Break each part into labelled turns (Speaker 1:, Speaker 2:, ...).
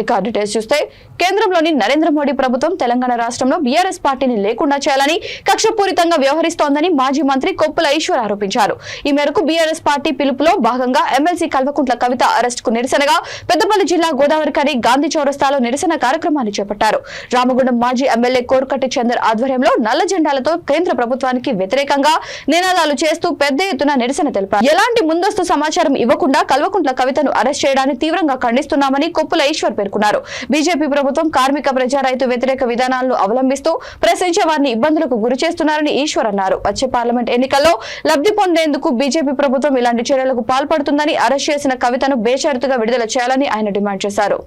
Speaker 1: ఇక డీటెయిల్స్ చూస్తే కేంద్రంలోని నరేంద్ర మోడీ ప్రభుత్వం తెలంగాణ రాష్ట్రంలో బీఆర్ఎస్ పార్టీని లేకుండా చేయాలని కక్షపూరితంగా వ్యవహరిస్తోందని మాజీ మంత్రి కొప్పుల ఈశ్వర్ ఆరోపించారు. ఈ మేరకు బీఆర్ఎస్ పార్టీ పిలుపులో భాగంగా ఎమ్మెల్సీ కల్వకుంట్ల కవిత అరెస్ట్కు నిరసనగా పెద్దపల్లి జిల్లా గోదావరికని గాంధీ చౌరస్తాలో నిరసన కార్యక్రమాన్ని చేపట్టారు. రామగుండం మాజీ ఎమ్మెల్యే కోరుకట్టి చందర్ ఆధ్వర్యంలో నల్ల జెండాలతో కేంద్ర ప్రభుత్వానికి వ్యతిరేకంగా నినాదాలు చేస్తూ పెద్ద ఎత్తున నిరసన తెలిపారు. ఎలాంటి ముందస్తు సమాచారం ఇవ్వకుండా కల్వకుంట్ల కవితను అరెస్ట్ చేయడాన్ని తీవ్రంగా ఖండిస్తున్నామని కొప్పుల ఈశ్వర్ పేర్కొన్నారు. బీజేపీ ప్రభుత్వం కార్మిక ప్రజా రైతు వ్యతిరేక విధానాలను అవలంబిస్తూ ప్రశ్నించే వారిని ఇబ్బందులకు గురి చేస్తున్నారని ఈశ్వర్ అన్నారు. వచ్చే పార్లమెంట్ ఎన్నికల్లో లబ్ధి పొందేందుకు బీజేపీ ప్రభుత్వం ఇలాంటి చర్యలకు పాల్పడుతుందని అరెస్ట్ చేసిన కవితను బేషరతుగా విడుదల చేయాలని ఆయన డిమాండ్ చేశారు.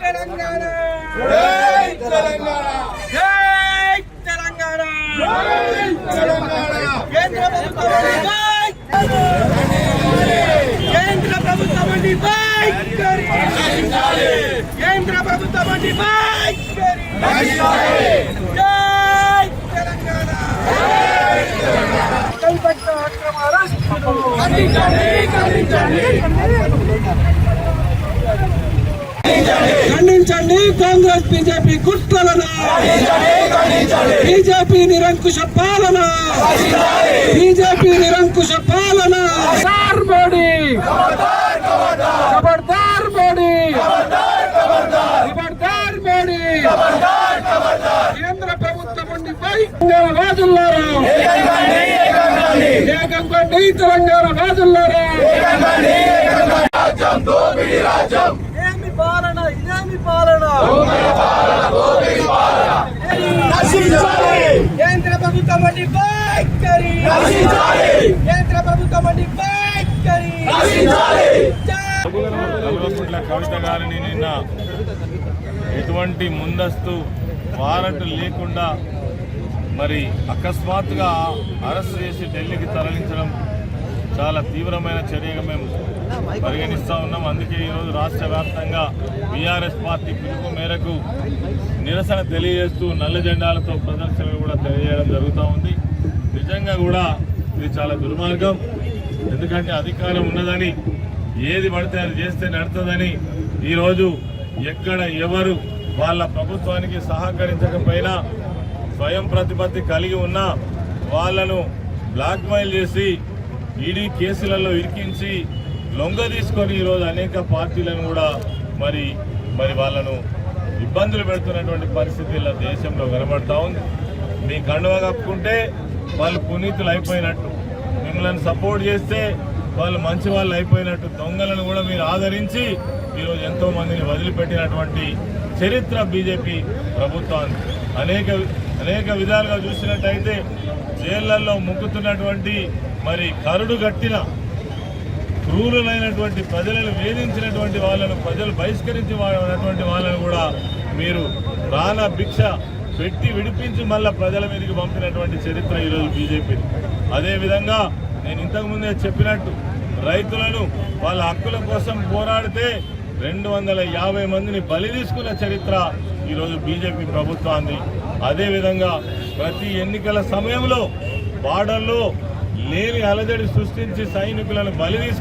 Speaker 2: తెలంగాణ
Speaker 3: జై తెలంగాణ
Speaker 2: జై తెలంగాణ
Speaker 3: తెలంగాణ
Speaker 2: కేంద్ర ప్రభుత్వం కేంద్ర ప్రభుత్వం వైఖరి కేంద్ర ప్రభుత్వం ఖండించండి కాంగ్రెస్ బీజేపీ కుట్రలను. బీజేపీ నిరంకుశ పాలన. బీజేపీ నిరంకుశ పాలన. ఖబర్దార్ మోడీ ఖబర్దార్ మోడీ ఖబర్దార్ మోడీ కేంద్ర ప్రభుత్వం నుండి పై తెలంగాణ రాజుల్లారా. తెలంగాణ రాజుల్లారా. ఏమి పాలన ఇదేమి పాలన? కేంద్ర ప్రభుత్వం కేంద్ర ప్రభుత్వం
Speaker 4: కల్వకుంట్ల కవిత గారిని నిన్న ఎటువంటి ముందస్తు వారంట్ లేకుండా మరి అకస్మాత్తుగా అరెస్ట్ చేసి ఢిల్లీకి తరలించడం చాలా తీవ్రమైన చర్యగా మేము పరిగణిస్తూ ఉన్నాం. అందుకే ఈరోజు రాష్ట్ర వ్యాప్తంగా బీఆర్ఎస్ పార్టీ పిలుపు మేరకు నిరసన తెలియజేస్తూ నల్ల జెండాలతో ప్రదర్శనలు కూడా తెలియజేయడం జరుగుతూ ఉంది. నిజంగా కూడా ఇది చాలా దుర్మార్గం. ఎందుకంటే అధికారం ఉన్నదని ఏది పడితే అది చేస్తే నడుతుందని ఈరోజు ఎక్కడ ఎవరు వాళ్ళ ప్రభుత్వానికి సహకరించకపోయినా స్వయం ప్రతిపత్తి కలిగి ఉన్న వాళ్ళను బ్లాక్మెయిల్ చేసి ఈడీ కేసులలో ఇరికించి లొంగ తీసుకొని ఈరోజు అనేక పార్టీలను కూడా మరి మరి వాళ్ళను ఇబ్బందులు పెడుతున్నటువంటి పరిస్థితుల్లో దేశంలో కనబడతా ఉంది. మీ కండువ కప్పుకుంటే వాళ్ళు పునీతులు అయిపోయినట్టు మిమ్మల్ని సపోర్ట్ చేస్తే వాళ్ళు మంచి వాళ్ళు అయిపోయినట్టు దొంగలను కూడా మీరు ఆదరించి ఈరోజు ఎంతో మందిని వదిలిపెట్టినటువంటి చరిత్ర బీజేపీ ప్రభుత్వాన్ని అనేక అనేక విధాలుగా చూసినట్టయితే జైళ్ళలో ముక్కుతున్నటువంటి మరి కరుడు గట్టిన క్రూరులైనటువంటి ప్రజలను వేధించినటువంటి వాళ్ళను ప్రజలు బహిష్కరించినటువంటి వాళ్ళను కూడా మీరు ప్రాణ భిక్ష పెట్టి విడిపించి మళ్ళీ ప్రజల మీదకి పంపినటువంటి చరిత్ర ఈరోజు బీజేపీ అదేవిధంగా నేను ఇంతకుముందే చెప్పినట్టు రైతులను వాళ్ళ హక్కుల కోసం పోరాడితే రెండు వందల యాభై మందిని బలి తీసుకున్న చరిత్ర ఈరోజు బీజేపీ ప్రభుత్వాన్ని అదేవిధంగా ప్రతి ఎన్నికల సమయంలో బార్డర్లో లేని అలజడి సృష్టించి సైనికులను బలి తీసుకు